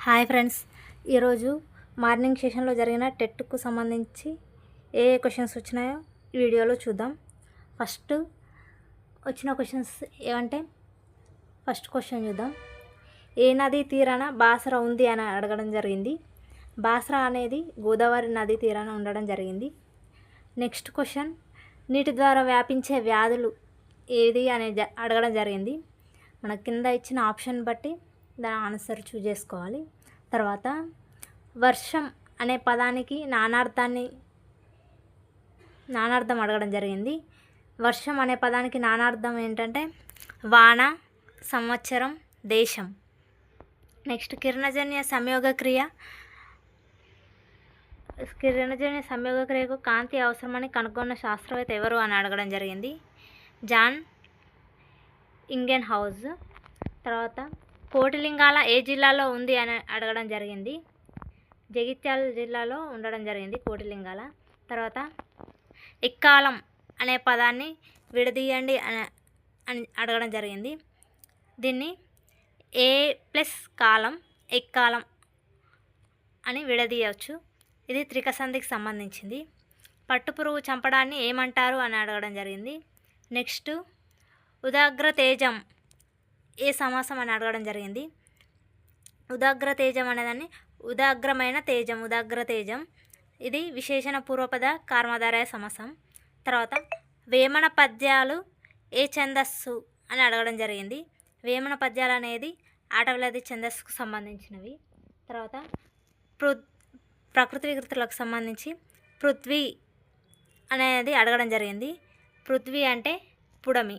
Hi friends. ఈరోజు morning సెషన్లో జరిగిన టెట్కు సంబంధించి ఏ ఏ క్వశ్చన్స్ వచ్చినాయో వీడియోలో చూద్దాం. ఫస్ట్ వచ్చిన క్వశ్చన్స్ ఏమంటే ఫస్ట్ క్వశ్చన్ చూద్దాం. ఏ నది తీరాన బాసర ఉంది అని అడగడం జరిగింది. బాసర అనేది గోదావరి నది తీరాన ఉండడం జరిగింది. నెక్స్ట్ క్వశ్చన్ నీటి ద్వారా వ్యాపించే వ్యాధులు ఏది అనేది జ- అడగడం జరిగింది. మన కింద ఇచ్చిన ఆప్షన్ బట్టి దాని ఆన్సర్ చూజ్ చేసుకోవాలి. తర్వాత వర్షం అనే పదానికి నానార్థాన్ని నానార్థం అడగడం జరిగింది. వర్షం అనే పదానికి నానార్థం ఏంటంటే వాన సంవత్సరం దేశం. నెక్స్ట్ కిరణజన్య సంయోగ క్రియ. కిరణజన్య సంయోగ క్రియకు కాంతి అవసరమని కనుగొన్న శాస్త్రవేత్త ఎవరు అని అడగడం జరిగింది. జాన్ ఇంగెన్ హౌస్ తర్వాత కోటిలింగాల ఏ జిల్లాలో ఉంది అని అడగడం జరిగింది. జగిత్యాల జిల్లాలో ఉండడం జరిగింది కోటిలింగాల. తర్వాత ఎక్కాలం అనే పదాన్ని విడదీయండి అని అని అడగడం జరిగింది. దీన్ని ఏ ప్లస్ కాలం ఎక్కాలం అని విడదీయవచ్చు ఇది త్రికసంధికి సంబంధించింది. పట్టుపురుగు చంపడాన్ని ఏమంటారు అని అడగడం జరిగింది. నెక్స్ట్ ఉదాగ్ర తేజం ఏ సమాసం అని అడగడం జరిగింది. ఉదాగ్ర తేజం అనేదాన్ని ఉదాగ్రమైన తేజం ఉదాగ్ర తేజం. ఇది విశేషణ పూర్వపద కర్మధారయ సమాసం. తర్వాత వేమన పద్యాలు ఏ ఛందస్సు అని అడగడం జరిగింది. వేమన పద్యాలు అనేది ఆటవిలాది ఛందస్సుకు సంబంధించినవి. తర్వాత పృ ప్రకృతి వికృతులకు సంబంధించి పృథ్వీ అనేది అడగడం జరిగింది. పృథ్వీ అంటే పుడమి.